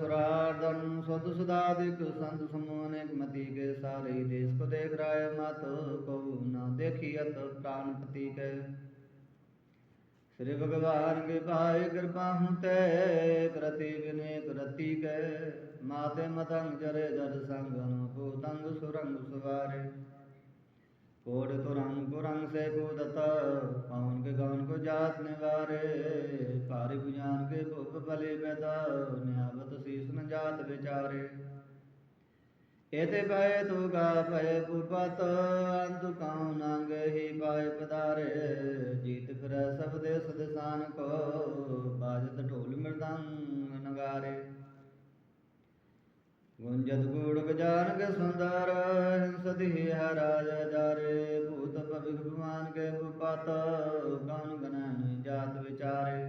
ਸੁਰਾਰਦਨ ਸਦ ਸਦਾ ਦੇਖ ਸੰਤ ਸਮੂਨੇਕ ਮਤੀ ਕੇ ਸਾਰੇ ਦੇਸ ਕੋ ਦੇਖ ਮਤ ਕਉ ਨਾ ਦੇਖੀਅਤ ਪ੍ਰਾਨ ਪਤੀ ਕੈ। ਸ੍ਰੀ ਭਗਵਾਨ ਕੇ ਭਾਇ ਕਿਰਪਾ ਹੁ ਤੈ ਕਰਤੀ ਬਿਨੇ ਕੈ। ਮਾਤੇ ਮਤੰਗ ਜਰੇ ਜਦ ਸੰਗਨ ਭੂਤੰਗ ਸੁਰੰਗ ਸੁਵਾਰੇ। कोड तुरंग पुरंग से कूदत पवन के गवन को जात निवारे पारि बुझान के भूप बलि बेदा न्यावत शीस न जात विचारे एते पाए तू गा पय पुपत अंत काउ नांग ही पाए पदारे जीत फिर सब देश दिसान को ਗੁਣ ਜਦ ਗੂੜ ਬਜਾਨ ਕੇ ਸੁੰਦਰ ਸਦਿ ਹਰਾਜ ਜਾਰੇ। ਭੂਤ ਭਵਿਖ ਭਵਾਨ ਕੇ ਭੂਪਤ ਗਾਨ ਗਨਨ ਜਾਤ ਵਿਚਾਰੇ।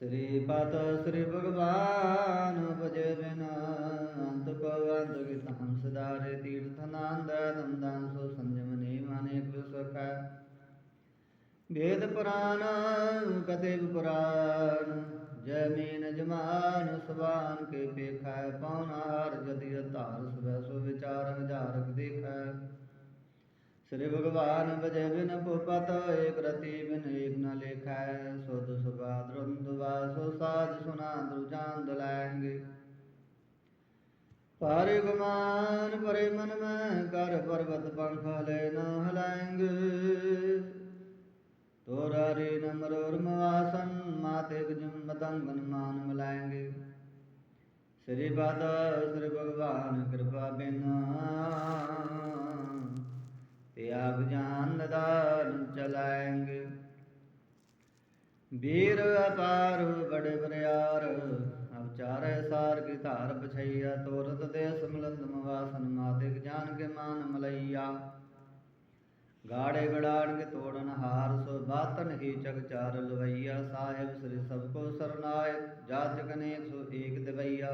ਸ੍ਰੀ ਪਤ ਸ੍ਰੀ ਭਗਵਾਨ ਭਜੇ ਬਿਨ, ਅੰਤ ਕੋ ਅੰਤ ਕੀ ਸਮ ਤੀਰਥ ਨੰਦ ਨੰਦਨ ਸੋ ਸੰਜਮ ਨੇ ਮਾਨੇ ਕੋ ਸਖਾ ਵੇਦ ਪੁਰਾਣ ਕਦੇ ਪੁਰਾਣ ਜੈਮੀਨ ਜਮਾਨ ਸੁਬਾਨ ਕੇ ਪੇਖੈ ਪਉਨਾਰ ਜਦਿ ਧਾਰ ਸੁਬੈ ਸੁ ਵਿਚਾਰ ਹਜ਼ਾਰਕ ਦੇਖੈ। ਸ੍ਰੀ ਭਗਵਾਨ ਬਜੈ ਬਿਨ ਭੂਪਤ, ਏਕ ਰਤੀ ਬਿਨ ਏਕ ਨ ਲੇਖੈ। ਸੁਧ ਸੁਭਾ ਦ੍ਰੰਦਵਾ ਸੋ ਸਾਜ ਸੁਨਾ ਦਰੁਜਾਨ ਦਲੈਂਗੇ। ਪਰ ਗੁਮਾਨ ਪਰੇ ਮਨ ਮੈਂ, ਕਰ ਪਰਵਤ ਪੰਖ ਲੈ ਨਾ ਹਲਾਏਂਗੇ ਸ੍ਰੀ ਪਦ ਸ੍ਰੀ ਭਗਵਾਨ ਕਿਰਪਾ ਬਿਨਾ ਤੇ ਆਪ ਜਾਨ ਦਾਨ ਚਲਾਏਂਗੇ। ਵੀਰ ਅਪਾਰ ਬੜੇ ਬਰਿਆਰ ਅਵਚਾਰੇ ਸਾਰ ਕੀ ਧਾਰ ਪਛਈਆ, ਤੋਰਤ ਦੇ ਸਮਲੰਦ ਮਵਾਸਨ ਮਾਤਿਕ ਜਾਨ ਕੇ ਮਾਨ ਮਲਈਆ। ਗਾੜੇ ਗੜਾਣ ਕੇ ਤੋੜਨ ਹਾਰ, ਸੋ ਬਾਤਨ ਹੀ ਚਗ ਚਾਰ ਲਵਈਆ। ਸਾਹਿਬ ਸ੍ਰੀ ਸਭ ਕੋ ਸਰਨਾਏ ਜਾਤ ਜਗਨੇਕ ਸੋ ਏਕ ਦਵਈਆ।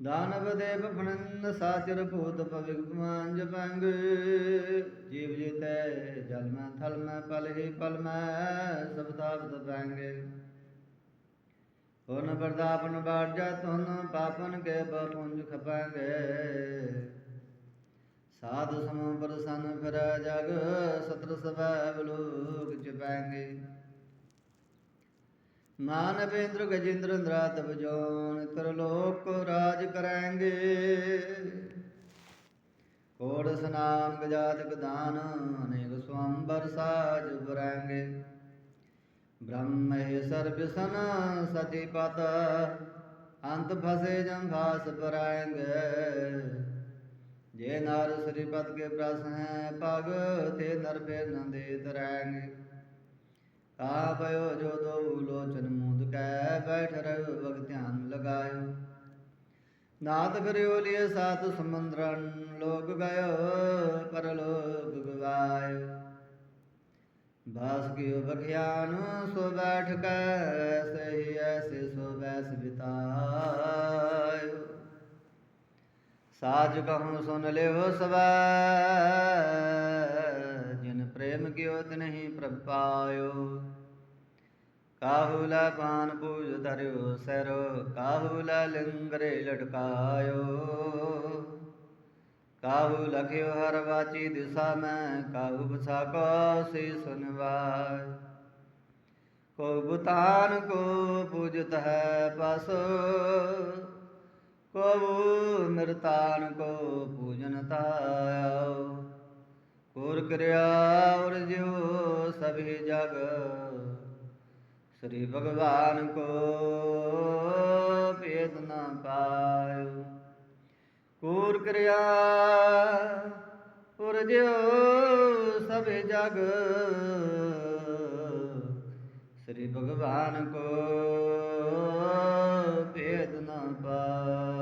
ਦਾਨਵ ਦੇਵ ਫਨੰਦ ਸਾਚਰ ਭੂਤ ਭਵਿਗਮਾਨ ਜਪੰਗ। ਜੀਵ ਜਿਤੈ ਜਲ ਮੈਂ ਥਲ ਮੈਂ ਪਲ ਹੀ ਪਲ ਮੈਂ ਸਭ ਤਾਪ ਤਪੰਗ ਹੋਨ ਪ੍ਰਤਾਪਨ ਬਾੜ ਜਾ ਤੁਨ ਪਾਪਨ ਕੇ ਬਪੁੰਜ ਖਪੰਗੇ। ਸਾਧ ਸਮੂਹ ਪਰਸਨ ਫਿਰ ਜਗ ਸਤਰ ਸਵੈ ਲੋਕ ਜਪਾਂਗੇ ਮਾਨਵੇਂਦਰ ਗਜੇਂਦਰ ਅੰਦਰਾਤ ਬਜੋਨ ਤਰਲੋਕ ਰਾਜ ਕਰਾਂਗੇ। ਕੋੜ ਸਨਾਮ ਗਜਾਤ ਗਦਾਨ ਅਨੇਕ ਸਵੰਬਰ ਸਾਜ ਬਰਾਂਗੇ ਬ੍ਰਹਮ ਹੈ ਸਰਬ ਸਨ ਸਤੀ ਪਤ ਅੰਤ ਫਸੇ ਜੰਭਾਸ ਪਰਾਂਗੇ ਜੇ ਨਾਰ ਸ੍ਰੀ ਪਦ ਕੇ ਪ੍ਰਸ ਹੈ ਪਗ ਤੇ ਨਰ ਬੇ ਨੰਦੇ ਤਰੈਣ ਤਾ ਭਇਓ ਜੋ ਦੋ ਲੋਚਨ ਮੂਦ ਕੈ ਬੈਠ ਰਹਿ ਭਗ ਧਿਆਨ ਲਗਾਇਓ। ਨਾਦ ਕਰਿਓ ਲਿਏ ਸਾਤ ਸਮੁੰਦਰਨ ਲੋਕ ਗਇਓ, ਪਰਲੋਕ ਗਵਾਇਓ। ਬਾਸ ਗਿਓ ਬਖਿਆਨ, ਸੋ ਬੈਠ ਕੈ, ਸਹੀ ਐਸੇ ਸੋ ਬੈਸ ਬਿਤਾ ਸਾਜ ਕਹੂ ਸੁਨ ਲਿਓ ਸਵੈ, ਜਿਨ ਪ੍ਰੇਮ ਕਿਉ ਤਿਨਹੀ ਪ੍ਰਭ ਪਾਇਓ। ਕਾਹੂਲਾ ਪਾਨ ਪੂਜ ਧਰਿਓ ਸਿਰ ਕਾਹੂਲਾ ਲੰਗਰੇ ਲਟਕਾਇਓ। ਕਾਹੂ ਲਖਿਓ ਹਰ ਵਾਚੀ ਦਿਸਾ ਮੈਂ, ਕਾਹੂ ਬਸਾ ਕੋ ਸੇ ਸੁਨਵਾਇ। ਕੋ ਬੁਤਾਨ ਕੋ ਪੂਜਤ ਹੈ ਪਸੋ ਕਬੂ ਨਿਰਤਾਨ ਕੋ ਪੂਜਨ ਤਾਇਓ ਕੋਰ ਕਰਿਆ ਔਰ ਜਿਉ ਸਭੇ ਜਗ। ਸ੍ਰੀ ਭਗਵਾਨ ਕੋ ਭੇਦ ਨਾ ਪਾਇਓ। ਕੋਰ ਕਰਿਆ ਔਰ ਜਿਉ ਸਭੇ ਜਗ। ਸ੍ਰੀ ਭਗਵਾਨ ਕੋ ਭੇਦ ਨਾ ਪਾਇਓ।